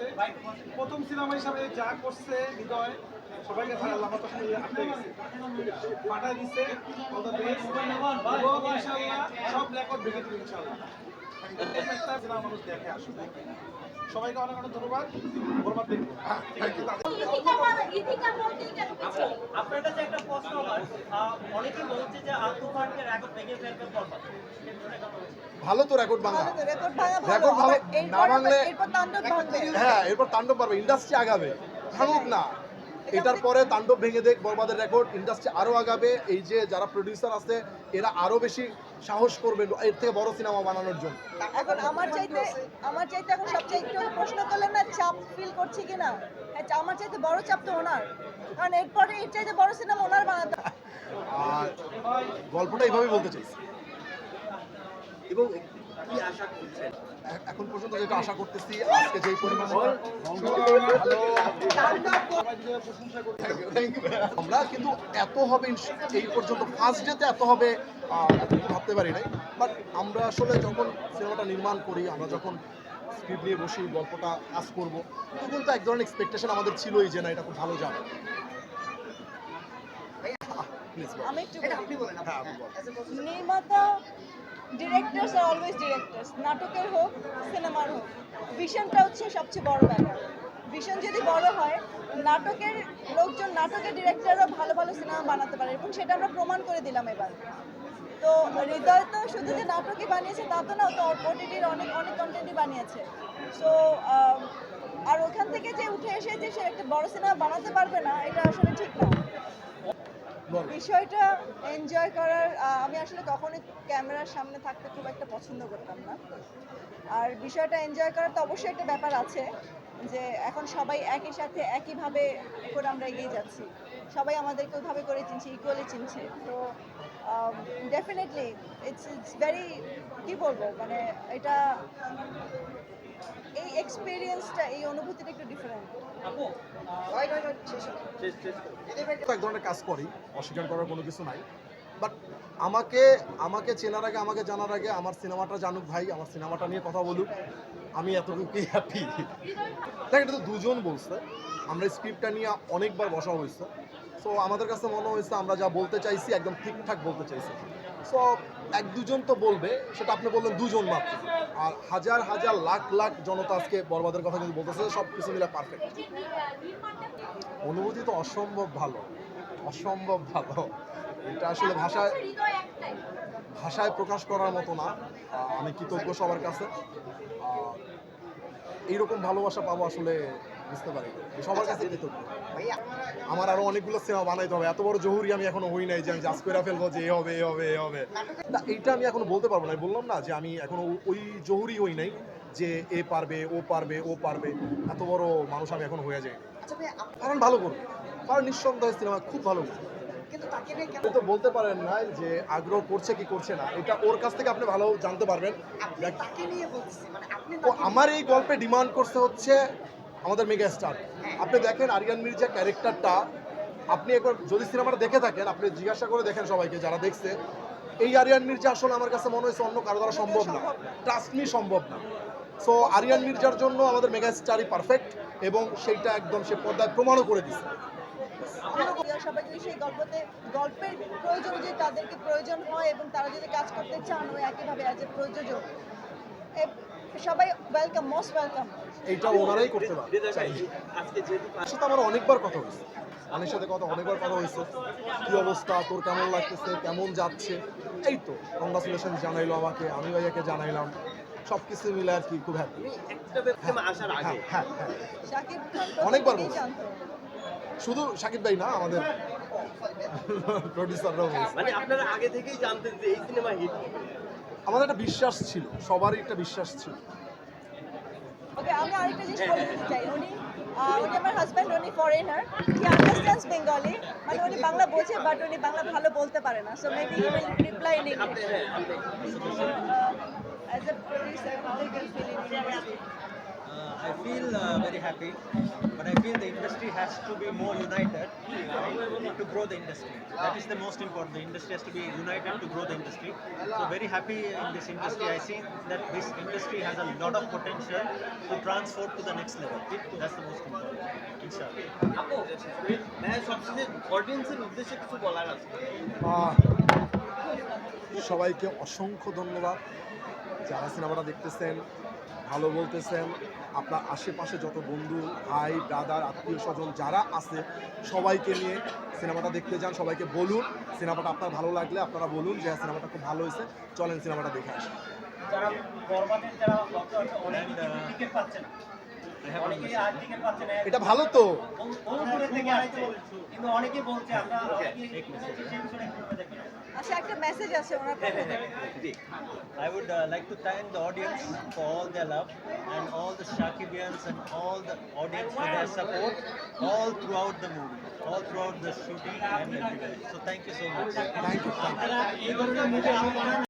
করছে প্রথম সিনেমা হিসাবে যা করছে হৃদয় সবাইকে ভালো আমার তো শুনে আটকে গেছে। পাঠা দিচ্ছে সব রেকর্ড ভেঙে মানুষ দেখে আসলে সবাইকে অনেক অনেক ধন্যবাদ। বরবাদ দেখব। আচ্ছা, আপনার কাছে একটা প্রশ্ন আমার। আহ, বলছে যে আলতুফানকে রেকর্ড ভেঙে ফেলবে ভালো তো রেকর্ড ভাঙা। রেকর্ড ভাঙা ভালো রেকর্ড না ভাঙলে এরপর তাণ্ডব ভাঙবে। হ্যাঁ এরপর তাণ্ডব পারবে ইন্ডাস্ট্রি আগাবে। ভাঙুক না। এটার পরে তাণ্ডব ভেঙে দেখ বরবাদের রেকর্ড ইন্ডাস্ট্রি আরও আগাবে। এই যে যারা প্রডিউসার আছে এরা আরও বেশি সাহস করবে এর থেকে বড় সিনেমা বানানোর জন্য। এখন আমার চাইতে আমার চাইতে এখন সবচেয়ে একটু প্রশ্ন করলেন না চাপ ফিল করছি কিনা? হ্যাঁ আমার চাইতে বড় চাপ তো ওনার। কারণ এরপরে এর চাইতে বড় সিনেমা ওনার বানাতে আর গল্পটা এইভাবেই বলতে চাইছি। এবং এখন পর্যন্ত যেটা আশা করতেছি আজকে যেই পরিমাণে আমরা কিন্তু এত হবে এই পর্যন্ত ফার্স্ট ডেতে এত হবে ভাবতে পারি নাই। বাট আমরা আসলে যখন সিনেমাটা নির্মাণ করি আমরা যখন স্ক্রিপ্ট নিয়ে বসি গল্পটা কাজ করব তখন তো এক ধরনের এক্সপেকটেশন আমাদের ছিলই যে না এটা খুব ভালো যাবে। আমি একটু বলি। হ্যাঁ, আপনি বল। নির্মাতা ডিরেক্টরস আর অলওয়েজ ডিরেক্টরস নাটকের হোক, সিনেমার হোক। ভিশনটা হচ্ছে সবচেয়ে বড় ব্যাপার। ভিশন যদি বড় হয়, নাটকের লোকজন, নাটকের ডিরেক্টরও ভালো ভালো সিনেমা বানাতে পারে এবং সেটা আমরা প্রমাণ করে দিলাম এবার। তো হৃদয় তো শুধু যে নাটকই বানিয়েছে, তা তো না তো ওটিটির অনেক অনেক কন্টেন্টই বানিয়েছে। সো আর ওখান থেকে যে উঠে এসে যে সে একটা বড় সিনেমা বানাতে পারবে না, এটা আসলে ঠিক না। বিষয়টা এনজয় করার আমি আসলে কখনোই ক্যামেরার সামনে থাকতে খুব একটা পছন্দ করতাম না। আর বিষয়টা এনজয় করার তো অবশ্যই একটা ব্যাপার আছে, যে এখন সবাই একই সাথে একইভাবে করে আমরা এগিয়ে যাচ্ছি। সবাই আমাদেরকে ওইভাবে করে চিনছে ইকুয়ালি চিনছে। তো ডেফিনেটলি ইটস ইটস ভেরি কী বলব মানে এটা, এই এক্সপিরিয়েন্সটা এই অনুভূতিটা একটু ডিফারেন্ট এক ধরনের কাজ করি অস্বীকার করার কোনো কিছু নাই। বাট আমাকে আমাকে চেনার আগে আমাকে জানার আগে আমার সিনেমাটা জানুক ভাই আমার সিনেমাটা নিয়ে কথা বলুক। আমি এতটুকুই হ্যাপি দেখ এটা তো দুজন বলছে। আমরা স্ক্রিপ্টটা নিয়ে অনেকবার বসা হয়েছে। সো আমাদের কাছে মনে হয়েছে আমরা যা বলতে চাইছি, একদম ঠিকঠাক বলতে চাইছি। সো এক দুজন তো বলবে, সেটা আপনি বললেন দুজন মাত্র। আর হাজার হাজার লাখ লাখ জনতা আজকে বরবাদের কথা কিন্তু বলতেছে, সব কিছু মিলে পারফেক্ট অনুভূতি তো অসম্ভব ভালো অসম্ভব ভালো। এটা আসলে ভাষায় ভাষায় প্রকাশ করার মতো না। আমি কৃতজ্ঞ সবার কাছে। এইরকম ভালোবাসা পাবো আসলে বুঝতে পারি। সবার কাছে কৃতজ্ঞ আমার আরও অনেকগুলো সিনেমা বানাইতে হবে। এত বড় জহুরি আমি এখনও হই নাই যে আমি জাজ করে ফেলব যে এ হবে এ হবে এ হবে। না এইটা আমি এখনও বলতে পারব না। বললাম না যে আমি এখনও ওই জহুরি হই নাই যে এ পারবে ও পারবে ও পারবে। এত বড় মানুষ আমি এখন হয়ে যাই কারণ ভালো করবে কারণ নিঃসন্দেহে সিনেমা খুব ভালো করবে তো বলতে পারেন না যে আগ্রহ করছে কি করছে না। এটা ওর কাছ থেকে আপনি ভালো জানতে পারবেন। আমার এই গল্পে ডিমান্ড করছে হচ্ছে আমাদের মেগা স্টার আপনি দেখেন আরিয়ান মির্জা ক্যারেক্টারটা আপনি একবার যদি সিনেমাটা দেখে থাকেন, আপনি জিজ্ঞাসা করে দেখেন সবাইকে যারা দেখছে, এই আরিয়ান মির্জা আসলে আমার কাছে মনে হয়েছে অন্য কারও দ্বারা সম্ভব না। ট্রাস্ট মি সম্ভব না। সো আরিয়ান মির্জার জন্য আমাদের মেগা স্টারই পারফেক্ট এবং সেইটা একদম সে পর্দায় প্রমাণও করে দিচ্ছে সবাই যদি সেই গল্পতে, গল্পের প্রয়োজন যদি তাদেরকে প্রয়োজন হয় এবং তারা যদি কাজ করতে চান, ওই একইভাবে প্রযোজক। সবাই ওয়েলকাম মোস্ট ওয়েলকাম এইটা ওনারাই করতে পারে। আজকে যেহেতু তার সাথে আমার অনেকবার কথা হয়েছে। অনেক সাথে কথা অনেকবার কথা হয়েছে। কি অবস্থা? তোর কেমন লাগতেছে? কেমন যাচ্ছে? এই তো কংগ্রাচুলেশন জানাইলো আমাকে আমি ভাইয়াকে জানাইলাম। সব কিছু মিলে আর কি খুব হ্যাপি একটা ব্যক্তি আসার আগে। হ্যাঁ হ্যাঁ। হ্যাঁ অনেকবার শুধু সাকিব ভাই না আমাদের প্রডিউসাররাও মানে আপনারা আগে থেকেই জানতেন যে এই সিনেমা হিট আমাদের একটা বিশ্বাস ছিল সবারই একটা বিশ্বাস ছিল। ওকে আমি আরেকটা জিনিস বলে দিতে চাই। উনি উনি আমার হাজব্যান্ড উনি ফরেনার হি আন্ডারস্ট্যান্ডস বেঙ্গলি মানে উনি বাংলা বোঝে বাট উনি বাংলা ভালো বলতে পারে না। So maybe he will reply in English as a producer I can feel in English I feel uh, very happy, but I feel the industry has to be more united right, to grow the industry. That is the most important. The industry has to be united to grow the industry. So very happy in this industry. I see that this industry has a lot of potential to transfer to the next level. That's the most important. Inshallah. আপু হ্যাঁ সবশেষে অডিয়েন্সের উদ্দেশ্যে কিছু বলার আছে আহ, সবাইকে অসংখ্য ধন্যবাদ যারা সিনেমাটা দেখতেছেন ভালো বলতেছেন। আপনার আশেপাশে যত বন্ধু ভাই ব্রাদার আত্মীয় স্বজন যারা আছে সবাইকে নিয়ে সিনেমাটা দেখতে যান সবাইকে বলুন। সিনেমাটা আপনার ভালো লাগলে আপনারা বলুন যে হ্যাঁ, সিনেমাটা খুব ভালো হয়েছে। চলেন সিনেমাটা দেখে আসি। যারা বরবাদের যারা ভক্ত আছে অনেকেই টিকিট পাচ্ছে না। অনেকেই আর টিকিট পাচ্ছে না। এটা ভালো তো। অনেকেই বলছে আমরা অনেকেই শুনেছি সেই বিষয়ে একটু দেখবেন আচ্ছা একটা মেসেজ আছে ওনার পক্ষ থেকে I would uh, like to thank the audience for all their love and all the Shakibians and all the audience for their support all throughout the movie, all throughout the shooting and everywhere. So thank you so much. Thank you